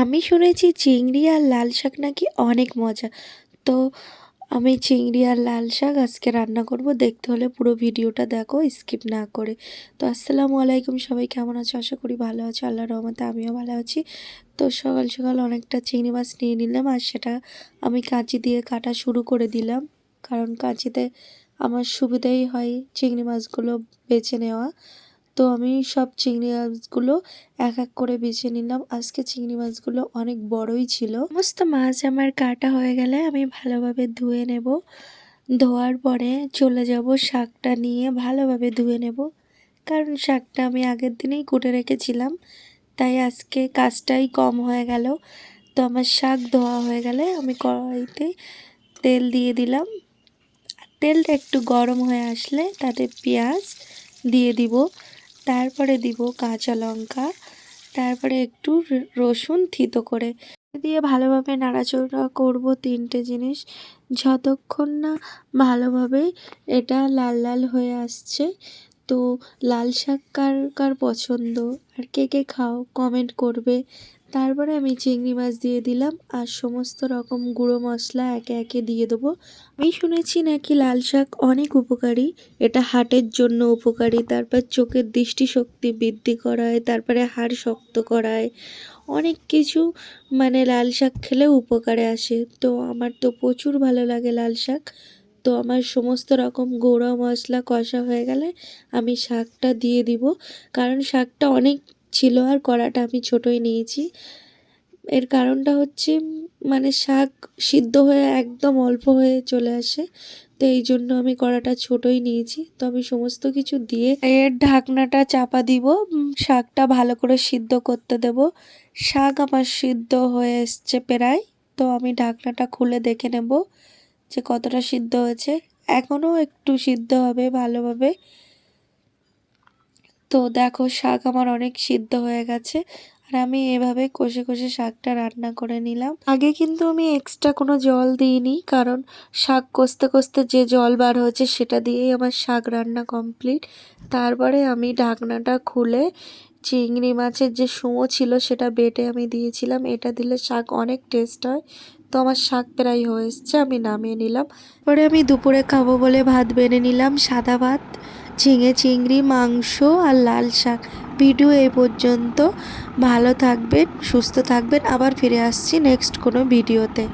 আমি শুনেছি চিংড়ি আর লাল শাক নাকি অনেক মজা। তো আমি চিংড়ি আর লাল শাক আজকে রান্না করব। দেখতে হলে পুরো ভিডিওটা দেখো, স্কিপ না করে। তো আসসালামু আলাইকুম, সবাই কেমন আছো? আশা করি ভালো আছো। আল্লাহ রহমতে আমিও ভালো আছি। তো সকাল সকাল অনেকটা চিংড়ি মাছ নিয়ে নিলাম আর সেটা আমি কাঁচি দিয়ে কাটা শুরু করে দিলাম। কারণ কাঁচিতে আমার সুবিধাই হয় চিংড়ি মাছগুলো বেছে নেওয়া। তো আমি সব চিংড়ি মাছগুলো এক এক করে বেছে নিলাম। আজকে চিংড়ি মাছগুলো অনেক বড়ই ছিল। সমস্ত মাছ আমার কাটা হয়ে গেলে আমি ভালোভাবে ধুয়ে নেব। ধোয়ার পরে চলে যাব শাকটা নিয়ে ভালোভাবে ধুয়ে নেব। কারণ শাকটা আমি আগের দিনেই কুটে রেখেছিলাম, তাই আজকে কাজটাই কম হয়ে গেল। তো আমার শাক ধোয়া হয়ে গেলে আমি কড়াইতে তেল দিয়ে দিলাম। তেলটা একটু গরম হয়ে আসলে তাতে পেঁয়াজ দিয়ে দিব। তারপরে দিব কাঁচা লঙ্কা, তারপরে একটু রসুন থিতো করে। দিয়ে ভালোভাবে নাড়াচড়া করব তিনটে জিনিস। যতক্ষণ না ভালোভাবে এটা লাল লাল হয়ে আসছে তো লাল শাক কার কার পছন্দ? আর কে কে খাও? কমেন্ট করবে। তারপরে আমি চিংড়ি মাছ দিয়ে দিলাম আর সমস্ত রকম গুঁড়ো মশলা একে একে দিয়ে দেবো। আমি শুনেছি নাকি লাল শাক অনেক উপকারী। এটা হার্টের জন্য উপকারী, তারপর চোখের দৃষ্টিশক্তি বৃদ্ধি করায়, তারপরে হাড় শক্ত করায়। অনেক কিছু মানে লাল শাক খেলে উপকারে আসে। তো আমার তো প্রচুর ভালো লাগে লাল শাক। তো আমার সমস্ত রকম গুঁড়ো মশলা কষা হয়ে গেলে আমি শাকটা দিয়ে দিব। কারণ শাকটা অনেক ছিল আর কড়াটা আমি ছোটোই নিয়েছি। এর কারণটা হচ্ছে মানে শাক সিদ্ধ হয়ে একদম অল্প হয়ে চলে আসে। তো এই জন্য আমি কড়াটা ছোটোই নিয়েছি। তো আমি সমস্ত কিছু দিয়ে এর ঢাকনাটা চাপা দিব শাকটা ভালো করে সিদ্ধ করতে দেব। শাক আমার সিদ্ধ হয়ে এসছে প্রায়। তো আমি ঢাকনাটা খুলে দেখে নেব। যে কতটা সিদ্ধ হয়েছে। এখনও একটু সিদ্ধ হবে ভালোভাবে। তো দেখো, শাক আমার অনেক সিদ্ধ হয়ে গেছে। আর আমি এভাবে কষে কষে শাকটা রান্না করে নিলাম। আগে কিন্তু আমি এক্সট্রা কোনো জল দিইনি, কারণ শাক কষতে কষতে যে জল বার হয়েছে সেটা দিয়েই আমার শাক রান্না কমপ্লিট তারপরে আমি ঢাকনাটা খুলে চিংড়ি মাছের যে সুমো ছিল সেটা বেটে আমি দিয়েছিলাম। এটা দিলে শাক অনেক টেস্ট হয়। তো আমার শাক প্রায় হয়ে এসছে, আমি নামিয়ে নিলাম। পরে আমি দুপুরে খাব বলে ভাত বেড়ে নিলাম, সাদা ভাত, ঝিঙে চিংড়ি, মাংস আর লাল শাক। ভিডিও এই পর্যন্ত। ভালো থাকবেন, সুস্থ থাকবেন। আবার ফিরে আসছি নেক্সট কোনো ভিডিওতে।